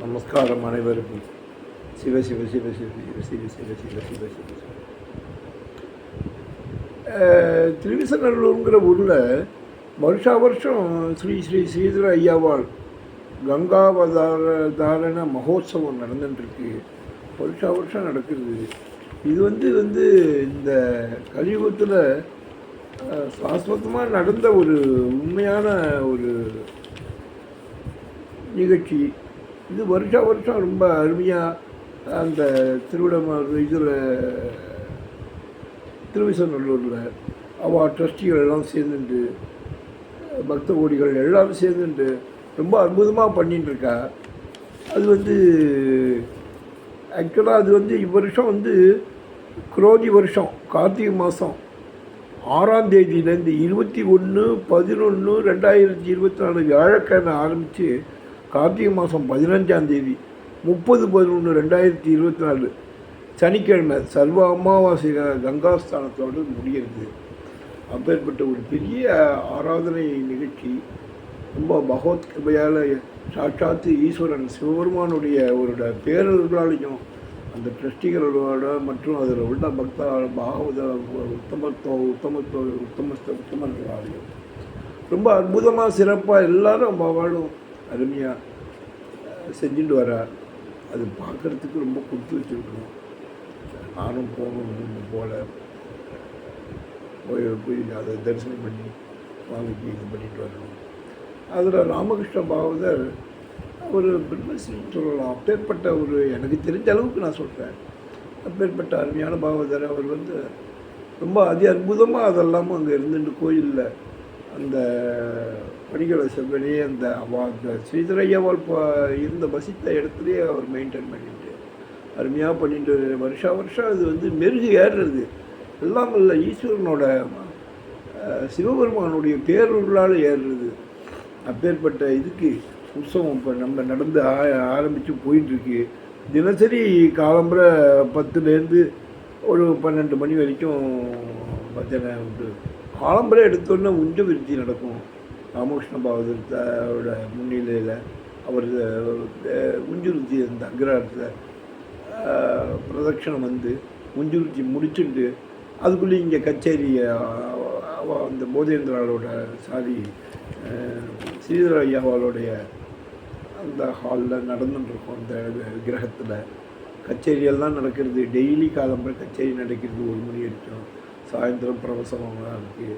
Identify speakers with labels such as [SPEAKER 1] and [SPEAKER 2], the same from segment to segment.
[SPEAKER 1] நமஸ்காரம் அனைவருக்கும் சிவ சிவ சிவ சிவ சிவ சிவ சிவ சிவ சிவ சிவ சிவ திருவிசநல்லூருங்கிற ஊரில் வருஷா வருஷம் ஸ்ரீ ஸ்ரீ ஸ்ரீதர ஐயாவாள் கங்காவதார தாரண மகோத்சவம் நடந்துட்டுருக்கு வருஷா வருஷம் நடக்கிறது இது வந்து வந்து இந்த கலியுகத்தில் சாஸ்வதமாக நடந்த ஒரு உண்மையான ஒரு நிகழ்ச்சி இது வருஷா வருஷம் ரொம்ப அருமையாக அந்த திருவிடமாக இதில் திருவிசநல்லூரில் அவா ட்ரஸ்டிகள் எல்லாம் சேர்ந்துட்டு பக்த கோடிகள் எல்லாரும் சேர்ந்துட்டு ரொம்ப அற்புதமாக பண்ணிட்டுருக்கா அது வந்து ஆக்சுவலாக அது வந்து இவ்வருஷம் வந்து குரோதி வருஷம் கார்த்திகை மாதம் ஆறாம் தேதியிலேருந்து இருபத்தி ஒன்று பதினொன்று ரெண்டாயிரத்தி இருபத்தி நாலு வியாழக்கிழமை ஆரம்பித்து கார்த்திகை மாதம் பதினஞ்சாம் தேதி முப்பது பதினொன்று ரெண்டாயிரத்தி இருபத்தி நாலு சனிக்கிழமை சர்வ அமாவாசை கங்காஸ்தானத்தோடு முடிகிறது. அப்பேற்பட்ட ஒரு பெரிய ஆராதனை நிகழ்ச்சி. ரொம்ப பகவத் கிருபையால் சாட்சாத்து ஈஸ்வரன் சிவபெருமானுடைய ஒரு பேரர்களாலையும் அந்த ட்ரஸ்டிகளோட மற்றும் அதில் உள்ள பக்தா பாகவத உத்தமத்துவ உத்தமத்துவ உத்தமஸ்த உத்தமர்களாலையும். ரொம்ப அற்புதமாக சிறப்பாக எல்லாரும் வாழும். அருமையாக செஞ்சுட்டு வரார் அது பார்க்குறதுக்கு ரொம்ப கொடுத்து வச்சுருக்கணும். நானும் போகணும் போல போய் போய் அதை தரிசனம் பண்ணி சுவாமிக்கு இது பண்ணிட்டு வரணும். அதில் ராமகிருஷ்ண பாகவதர் ஒரு பிரம்மஸ்ரீன்னு சொல்லலாம். அப்பேற்பட்ட ஒரு எனக்கு தெரிஞ்ச அளவுக்கு நான் சொல்கிறேன் அப்பேற்பட்ட அருமையான பாகவதர் அவர் வந்து ரொம்ப அதி அற்புதமாக அதெல்லாமும் அங்கே இருந்துட்டு கோயிலில் அந்த பணிகளை செவ்வனே அந்த அந்த ஸ்ரீதரையாவால் இருந்த வசித்த இடத்துலையே அவர் மெயின்டைன் பண்ணிட்டு அருமையாக பண்ணிட்டு வருஷா வருஷம் அது வந்து மெருகு ஏறுறது. எல்லாம் இல்லை ஈஸ்வரனோட சிவபெருமானுடைய பேரொருளால் ஏறுறது. அப்பேற்பட்ட இதுக்கு உற்சவம் இப்போ நம்ம நடந்து ஆ ஆரம்பித்து போயிட்டுருக்கு. தினசரி காலம்புரை பத்துலேருந்து ஒரு பன்னெண்டு மணி வரைக்கும் பஜனை உண்டு. காலம்புரை எடுத்தோன்னே உஞ்ச விருத்தி நடக்கும். ராமகிருஷ்ண பாவதரோட முன்னிலையில் அவர் உஞ்சுருத்தி அந்த அக்ரஹாரத்தில் பிரதட்சணம் வந்து முஞ்சுருத்தி முடிச்சுட்டு அதுக்குள்ளே இங்கே கச்சேரியை அந்த போதேந்திராவோட சாரி ஸ்ரீதர ஐயாவாளுடைய அந்த ஹாலில் நடந்துட்டுருக்கோம் அந்த கிரகத்தில் கச்சேரியெல்லாம் நடக்கிறது டெய்லி காலம்பரை கச்சேரி நடக்கிறது ஒரு மணி வரைக்கும். சாயந்தரம் பிரவசனம்லாம் இருக்குது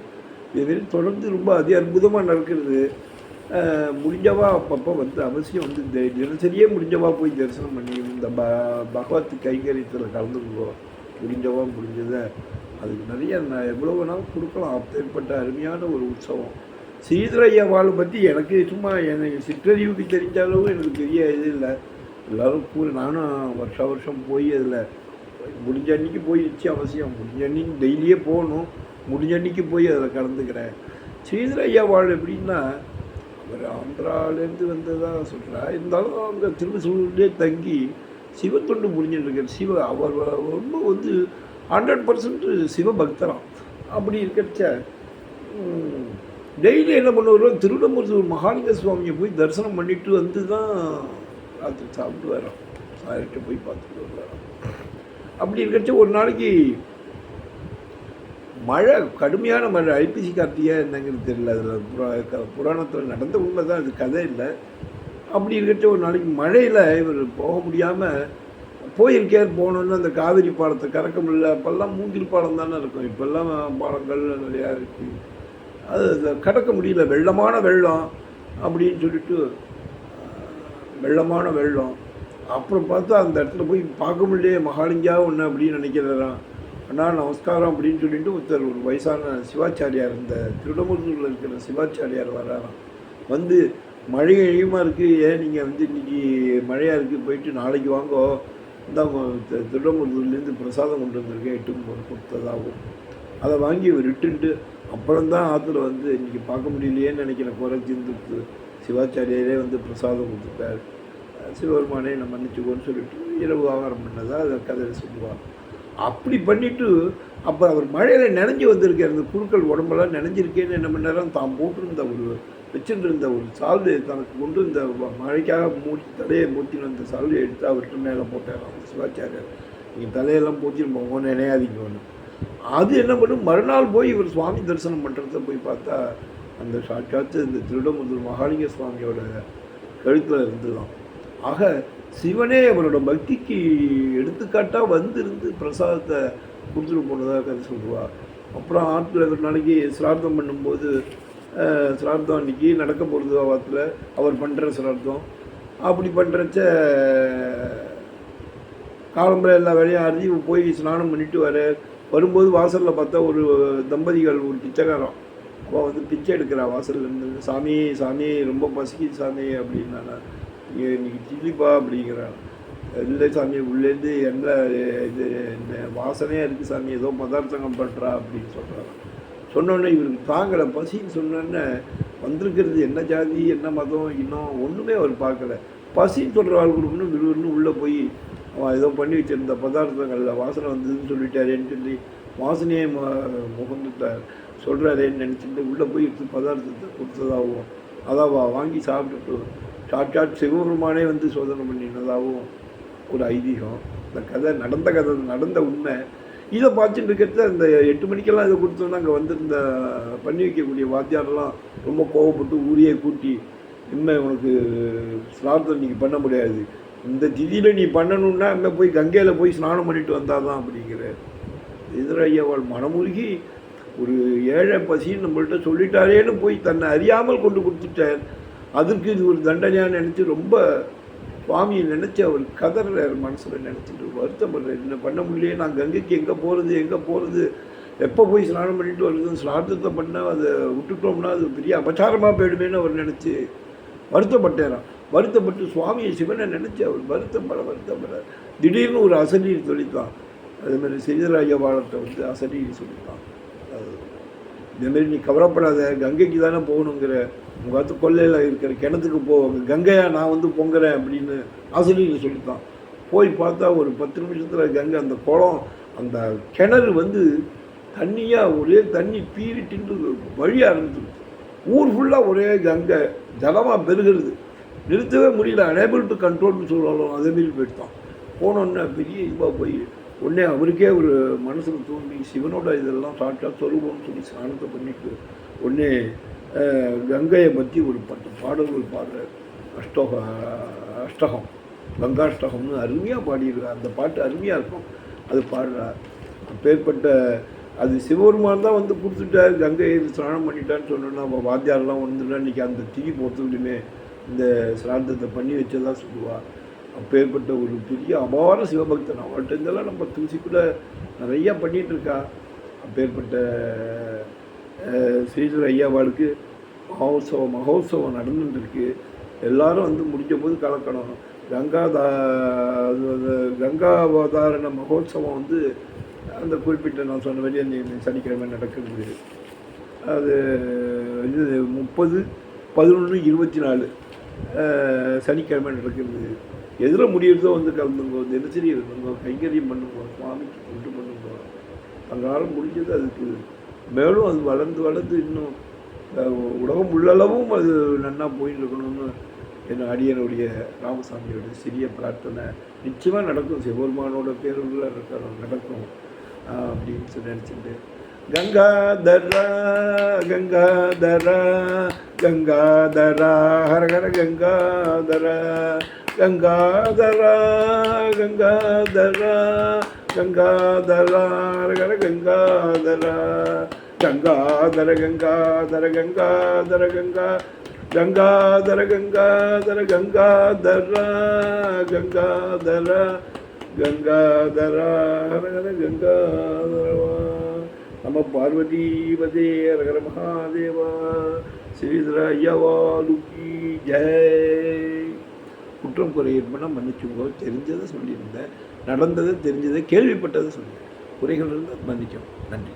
[SPEAKER 1] இதுமாரி தொடர்ந்து ரொம்ப அதி அற்புதமாக நடக்கிறது. முடிஞ்சவா அப்பப்போ வந்து அவசியம் வந்து தினசரியே முடிஞ்சவா போய் தரிசனம் பண்ணி இந்த ப பகவத் கைங்கரியத்தில் கலந்துக்குவோம் முடிஞ்சவா முடிஞ்சதை. அதுக்கு நிறைய நான் எவ்வளோ வேணாலும் கொடுக்கலாம். அப்பேற்பட்ட அருமையான ஒரு உற்சவம். ஸ்ரீதரையா வாழ் பற்றி எனக்கு சும்மா எனக்கு சிற்றறிவுக்கு தெரிஞ்ச அளவு எனக்கு பெரிய இது இல்லை. எல்லோரும் கூட நானும் வருஷா வருஷம் போய் அதில் முடிஞ்ச அன்னைக்கு போயிடுச்சு அவசியம். முடிஞ்ச அன்னைக்கு டெய்லியே போகணும். முடிஞ்ச அன்னைக்கு போய் அதில் கலந்துக்கிறேன். ஸ்ரீதர ஐயா வாழ் எப்படின்னா அவர் ஆந்திராலேருந்து வந்ததாக சொல்கிறா இருந்தாலும் அவங்க திருவசூர்லேயே தங்கி சிவத்தொண்டு புரிஞ்சுட்டு இருக்கார் சிவ அவர் ரொம்ப வந்து ஹண்ட்ரட் பர்சன்ட் சிவபக்தராம். அப்படி இருக்கிறச்ச டெய்லி என்ன பண்ணுவார் திருவிடமுருத்தூர் மகாலிங்க சுவாமியை போய் தரிசனம் பண்ணிட்டு வந்து தான் ராத்திரி சாப்பிட்டு வரோம் சார்கிட்ட போய் பார்த்துட்டு வருவாராம். அப்படி இருக்கிறச்ச ஒரு நாளைக்கு மழை கடுமையான மழை ஐபிசி காட்டியா என்னங்கிறது தெரியல. அதில் புரா புராணத்தில் நடந்த உண்மை தான் அது கதை இல்லை. அப்படி இருக்கிறச்ச ஒரு நாளைக்கு மழையில் இவர் போக முடியாமல் போயிருக்கார் போகணுன்னு அந்த காவிரி பாலத்தை கறக்க முடியல. அப்போல்லாம் மூங்கில் பாலம் தானே இருக்கும். இப்போல்லாம் பாலங்கள் நிறையா இருக்குது அது கடக்க முடியல. வெள்ளமான வெள்ளம் அப்படின்னு சொல்லிட்டு வெள்ளமான வெள்ளம். அப்புறம் பார்த்தா அந்த இடத்துல போய் பார்க்க முடியலையே. மகாலிங்கா ஒன்று அப்படின்னு நினைக்கிறான் அண்ணா நமஸ்காரம் அப்படின்னு சொல்லிட்டு ஒருத்தர் ஒரு வயசான சிவாச்சாரியார் இந்த திருடமுருத்தூரில் இருக்கிற சிவாச்சாரியார் வர்றாராம். வந்து மழை அதிகமாக இருக்குது ஏன் நீங்கள் வந்து இன்னைக்கு மழையாக இருக்குது போயிட்டு நாளைக்கு வாங்கோ. இந்த திருடமுருத்தூர்லேருந்து பிரசாதம் கொண்டு வந்திருக்கேன். எட்டு போது கொடுத்ததாகும் அதை வாங்கி இவர் அப்புறம்தான் அப்புறம் தான் ஆற்றுல வந்து இன்றைக்கி பார்க்க முடியலையேன்னு நினைக்கிற குறை தீர்ந்துட்டு சிவாச்சாரியாரே வந்து பிரசாதம் கொடுத்துட்டார். சிவபெருமானே நம்ம மன்னிச்சுக்கோன்னு சொல்லிட்டு இரவு ஆகாரம் பண்ணதாக அதை கதையை சொல்லுவார். அப்படி பண்ணிட்டு அப்போ அவர் மழையில் நினைஞ்சு வந்திருக்கார். அந்த குழுக்கள் உடம்பெல்லாம் நினைஞ்சிருக்கேன்னு என்ன பண்ணாராம்? தான் போட்டிருந்த ஒரு வச்சுருந்த ஒரு சால்வை தனக்கு கொண்டு இந்த மழைக்காக மூடி தலையை மூட்டின்னு அந்த சால்வை எடுத்து அவர்கிட்ட மேலே போட்டார். அந்த சிவாச்சாரியர் நீங்கள் தலையெல்லாம் போத்தின்னு ஒன்று நினையாதீங்க ஒன்று அது என்ன பண்ணும்? மறுநாள் போய் இவர் சுவாமி தரிசனம் பண்ணுறத போய் பார்த்தா அந்த சாட்சாத்து இந்த திருடமுதல் மகாலிங்க சுவாமியோட கழுத்தில் இருந்துதான் ஆக சிவனே அவரோட பக்திக்கு எடுத்துக்காட்டாக வந்திருந்து பிரசாதத்தை கொடுத்துட்டு போனதாக கதை சொல்லுவாள் அப்புறம் ஆற்றுல ஒரு நாளைக்கு சிரார்த்தம் பண்ணும்போது சிரார்த்தம் அன்னைக்கு நடக்க போகிறது வாரத்தில் அவர் பண்ணுற சிரார்த்தம். அப்படி பண்ணுறச்ச காலம்பரை எல்லா வேலையும் அறுதி போய் ஸ்நானம் பண்ணிட்டு வர வரும்போது வாசலில் பார்த்தா ஒரு தம்பதிகள் ஒரு பிச்சைக்காரம் அவள் வந்து பிச்சை எடுக்கிறா வாசல்ல இருந்து. சாமி சாமி ரொம்ப பசிக்குது சாமி அப்படின்னா இன்னைக்கு திதிப்பா அப்படிங்கிறான். இல்லை சாமி உள்ளேருந்து என்ன இது என்ன வாசனையாக இருக்குது சாமி ஏதோ பதார்த்தங்கள் பண்ணுறா அப்படின்னு சொல்கிறாங்க சொன்னோன்னே இவருக்கு தாங்கலை. பசின்னு சொன்னோன்னே வந்திருக்கிறது என்ன ஜாதி என்ன மதம் இன்னும் ஒன்றுமே அவர் பார்க்கல. பசின்னு சொல்கிற ஆள் கொடுக்கணும் விறுவிறுன்னு உள்ளே போய் அவன் ஏதோ பண்ணி வச்சிருந்த பதார்த்தங்களில் வாசனை வந்ததுன்னு சொல்லிட்டாரேன்னு சொல்லி வாசனையை முகந்துட்டார். சொல்கிறாரேன்னு நினச்சிட்டு உள்ளே போய் எடுத்து பதார்த்தத்தை கொடுத்ததாகவும் அதாவா வாங்கி சாப்பிட்டுட்டு சாட்சாத் சிவபெருமானே வந்து சோதனை பண்ணினதாகவும் ஒரு ஐதீகம். இந்த கதை நடந்த கதை நடந்த உண்மை. இதை பார்த்துட்டு இருக்கிறது அந்த எட்டு மணிக்கெல்லாம் இதை கொடுத்தோன்னா அங்கே வந்து இந்த பண்ணி வைக்கக்கூடிய வாத்தியாரெல்லாம் ரொம்ப கோவப்பட்டு ஊரையே கூட்டி இனிமேல் உனக்கு ஸ்நானம் நீங்கள் பண்ண முடியாது. இந்த திதியில் நீ பண்ணணுன்னா அங்கே போய் கங்கையில் போய் ஸ்நானம் பண்ணிட்டு வந்தால் தான் அப்படிங்கிற எதிரையவள் மனமுருகி ஒரு ஏழை பசின்னு நம்மள்கிட்ட சொல்லிட்டாரேன்னு போய் தன்னை அறியாமல் கொண்டு கொடுத்துட்டார் அதற்கு இது ஒரு தண்டனையாக நினச்சி ரொம்ப சுவாமியை நினச்சி அவர் கதறார் மனசில் நினச்சிட்டு வருத்தப்படுறார் என்ன பண்ண முடியலையே? நான் கங்கைக்கு எங்கே போகிறது எங்கே போகிறது எப்போ போய் ஸ்நானம் பண்ணிட்டு வருது ஸ்நானத்தை பண்ணால் அதை விட்டுட்டோம்னா அது பெரிய அபச்சாரமாக போயிடுமேன்னு அவர் நினச்சி வருத்தப்பட்டாராம். வருத்தப்பட்டு சுவாமியை சிவனை நினச்சி அவர் வருத்தப்பட வருத்தப்பட திடீர்னு ஒரு அசநீர் சொல்லித்தான். அதேமாதிரி செய்தராஜபாலத்தை வந்து அசநீர் சொல்லித்தான். அது இதேமாரி நீ கவலைப்படாத கங்கைக்கு தானே போகணுங்கிற உங்கள் பார்த்து கொல்லையில் இருக்கிற கிணத்துக்கு போ கங்கையா நான் வந்து பொங்குறேன் அப்படின்னு ஆசிரியர் சொல்லித்தான். போய் பார்த்தா ஒரு பத்து நிமிஷத்தில் கங்கை அந்த குளம் அந்த கிணறு வந்து தண்ணியாக ஒரே தண்ணி பீறிட்டு வழி ஆரம்பிச்சிருச்சு ஊர் ஃபுல்லாக ஒரே கங்கை ஜலமாக பெருகிறது. நிறுத்தவே முடியல அனேபிள் டு கண்ட்ரோல்னு சொல்லலாம் அதேமாரி போயிட்டான். போனோன்னே பெரிய இதுவாக போய் உடனே அவருக்கே ஒரு மனசில் தோன்றி சிவனோட இதெல்லாம் சாட்டா சொருபம்னு சொல்லி ஸ்நானத்தை பண்ணிட்டு உடனே கங்கையை பற்றி ஒரு பத்து பாடல்கள் பாடுற அஷ்டோக அஷ்டகம். கங்காஷ்டகம்னு அருமையாக பாடியிருக்கார். அந்த பாட்டு அருமையாக இருக்கும். அது பாடுறார். அப்பேற்பட்ட அது சிவபெருமான் தான் வந்து கொடுத்துட்டார். கங்கையை ஸ்நானம் பண்ணிட்டான்னு சொன்னோன்னா நம்ம வாத்தியாரெல்லாம் வந்துட்டா இன்றைக்கி அந்த திதி பொறுத்துக்கிட்டுமே இந்த சிராந்தத்தை பண்ணி வச்சதா சொல்லுவாள் அப்பேற்பட்ட ஒரு பெரிய அபார சிவபக்தன். அவர்கிட்ட இருந்தெல்லாம் நம்ம தூசிக்குள்ள நிறையா பண்ணிகிட்டு இருக்கா. அப்பேற்பட்ட ஸ்ரீதர் ஐயாவாளுக்கு மகோத்சவம் மகோத்சவம் நடந்துட்டுருக்கு. எல்லாரும் வந்து முடிஞ்ச போது கலக்கணும். கங்காதா அது கங்காவதாரண மகோத்சவம் வந்து அந்த குறிப்பிட்ட நான் சொன்ன வெளியே அந்த சனிக்கிழமை நடக்கிறது அது இது முப்பது பதினொன்று இருபத்தி நாலு சனிக்கிழமை நடக்கிறது எதில் முடியிறதோ வந்து கலந்துங்கோ தினசரி இருந்துங்கோ கைங்கரியம் பண்ணுங்க சுவாமிக்கு கொண்டு பண்ணுங்க. அதனால் முடிஞ்சது அதுக்கு. மேலும் அது வளர்ந்து வளர்ந்து இன்னும் உலகம் உள்ளளவும் அது நன்னா போயின்னு இருக்கணும்னு என் அடியனுடைய ராமசாமியோட சிறிய பிரார்த்தனை நிச்சயமாக நடக்கும். சிவபெருமானோட பேருள்ள இருக்கிறோம் நடக்கும் அப்படின்னு சொல்லி நினச்சிட்டு. கங்காதரா கங்காதரா கங்காதரா ஹர கங்காதரா கங்காதரா கங்காதரா கங்காதரா ஹரஹர கங்காதரா. கங்காதர கங்காதர கங்காதர கங்கா கங்காதர கங்காதர கங்காதரா கங்காதரா கங்காதரா கங்காதரவா நம பார்வதி பதே ஹர மகாதேவா. ஸ்ரீதர ஐயாவாலுக்கி ஜெய். குற்றம் குறை ஏற்பட மன்னிச்சுங்கோ. தெரிஞ்சதை சொல்லியிருந்தேன் நடந்ததை தெரிஞ்சதை கேள்விப்பட்டதை சொன்னேன் குறைகள் இருந்தால் மன்னிக்கும் நன்றி.